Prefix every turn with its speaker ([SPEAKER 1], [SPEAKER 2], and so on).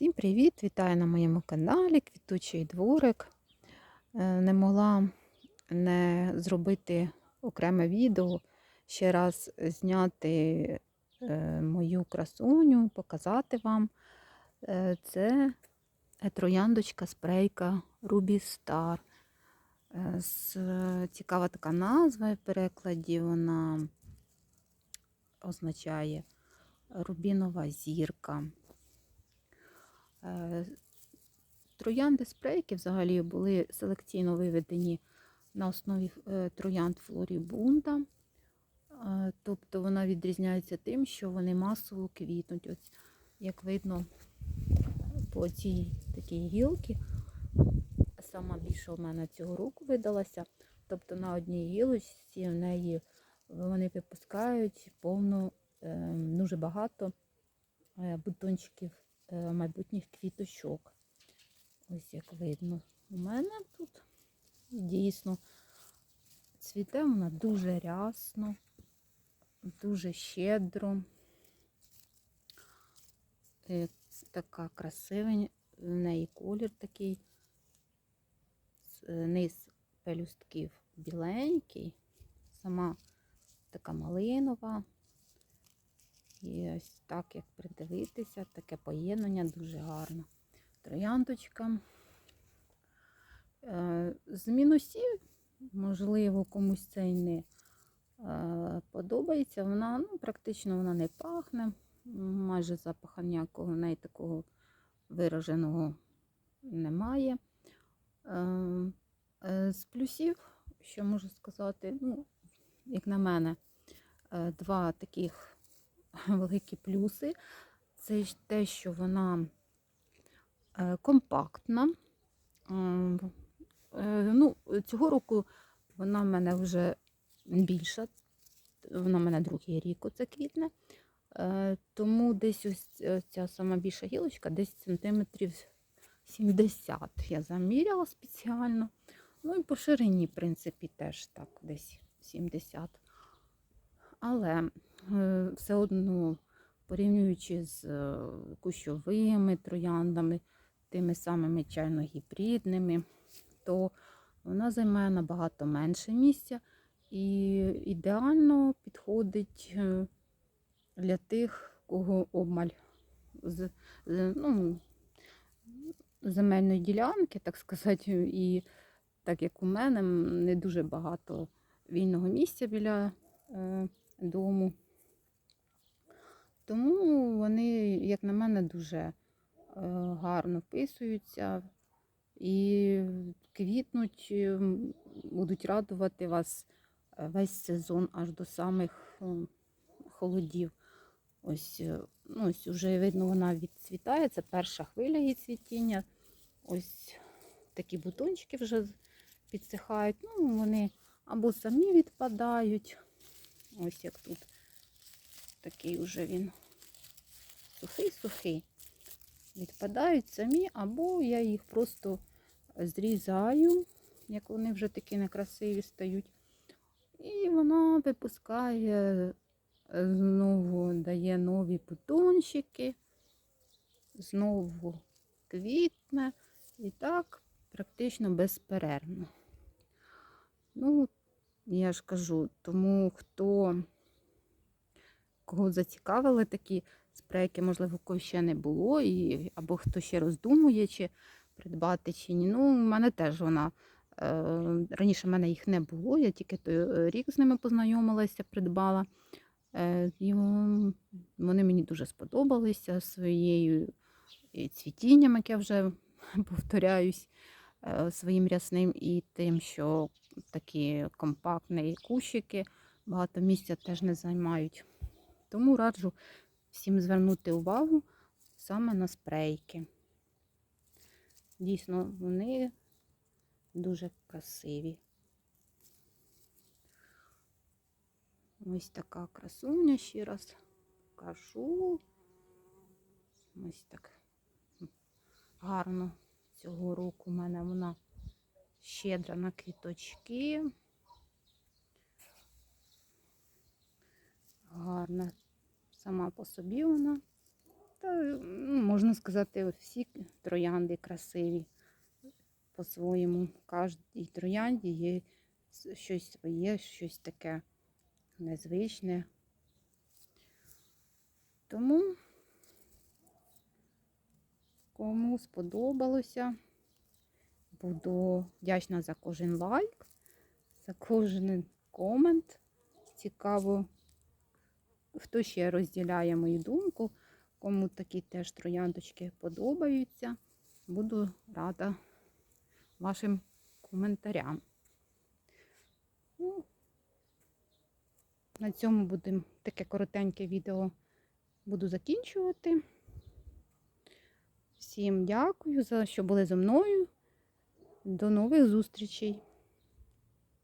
[SPEAKER 1] Всім привіт! Вітаю на моєму каналі Квітучий дворик. Е, Не могла не зробити окреме відео, ще раз зняти е, мою красуню, показати вам. Е, Це трояндочка спрейка Ruby Star. Цікава така назва в перекладі. Вона означає рубінова зірка. Е, Троянди спрейки взагалі були селекційно виведені на основі е, троянд флорібунда. Е, Тобто вона відрізняється тим, що вони масово квітнуть. Ось, як видно по цій такій гілці, сама більша у мене цього року видалася. Тобто на одній гілочці в неї вони випускають повно е, дуже багато бутончиків майбутніх квіточок. Ось як видно. У мене тут дійсно цвіте вона дуже рясно, дуже щедро. Е, Така красива, в неї колір такий, е, низ пелюстків біленький, сама така малинова. І ось так, як придивитися, таке поєднання дуже гарно. Трояндочка. Е, З мінусів, можливо, комусь це й не е, подобається. Вона ну, практично вона не пахне, майже запаха ніякого в неї такого вираженого немає. Е, З плюсів, що можу сказати, ну, як на мене, два таких великі плюси. Це те, що вона е, компактна. Ем, е, Ну, цього року вона в мене вже більша. Вона в мене другий рік оце квітне. Е, Тому десь ось ця сама більша гілочка, десь сантиметрів 70 я заміряла спеціально. Ну і по ширині, в принципі, теж так, десь 70. Але е, все одно, порівнюючи з е, кущовими трояндами, тими самими чайно-гібридними, то вона займає набагато менше місця і ідеально підходить е, для тих, кого обмаль з, з- ну, земельної ділянки, так сказати, і так як у мене не дуже багато вільного місця біля дому. Тому вони, як на мене, дуже е, гарно вписуються і квітнуть, е, будуть радувати вас е, весь сезон аж до самих холодів. Ось, ну, ось вже видно, вона відцвітає. Це перша хвиля її цвітіння. Ось такі бутончики вже підсихають. Ну, вони або самі відпадають. Ось як тут такий уже він сухий-сухий. Відпадають самі, або я їх просто зрізаю, як вони вже такі некрасиві стають. І вона випускає, е, знову дає нові бутончики, знову квітне. І так практично безперервно. Ну, я ж кажу, тому хто кого зацікавили такі спрейки, можливо, кого ще не було, і, або хто ще роздумує, чи придбати, чи ні. Ну, у мене теж вона. е, Раніше в мене їх не було, я тільки той е, рік з ними познайомилася, придбала. Е, І вони мені дуже сподобалися своєю і цвітінням, як я вже повторяюсь, своїм рясним, і тим, що такі компактні кущики багато місця теж не займають. Тому раджу всім звернути увагу саме на спрейки. Дійсно, вони дуже красиві. Ось така красуня, ще раз покажу. Ось так гарно цього року у мене вона щедра на квіточки. Гарна сама по собі вона Та, ну, можна сказати, всі троянди красиві по-своєму. Кожній троянді є щось своє, щось таке незвичне. Тому, кому сподобалося, буду вдячна за кожен лайк, за кожен комент. Цікаво, хто ще розділяє мою думку, кому такі теж трояндочки подобаються. Буду рада вашим коментарям. Ну, на цьому будемо таке коротеньке відео буду закінчувати. Всім дякую за що були зі мною. До нових зустрічей!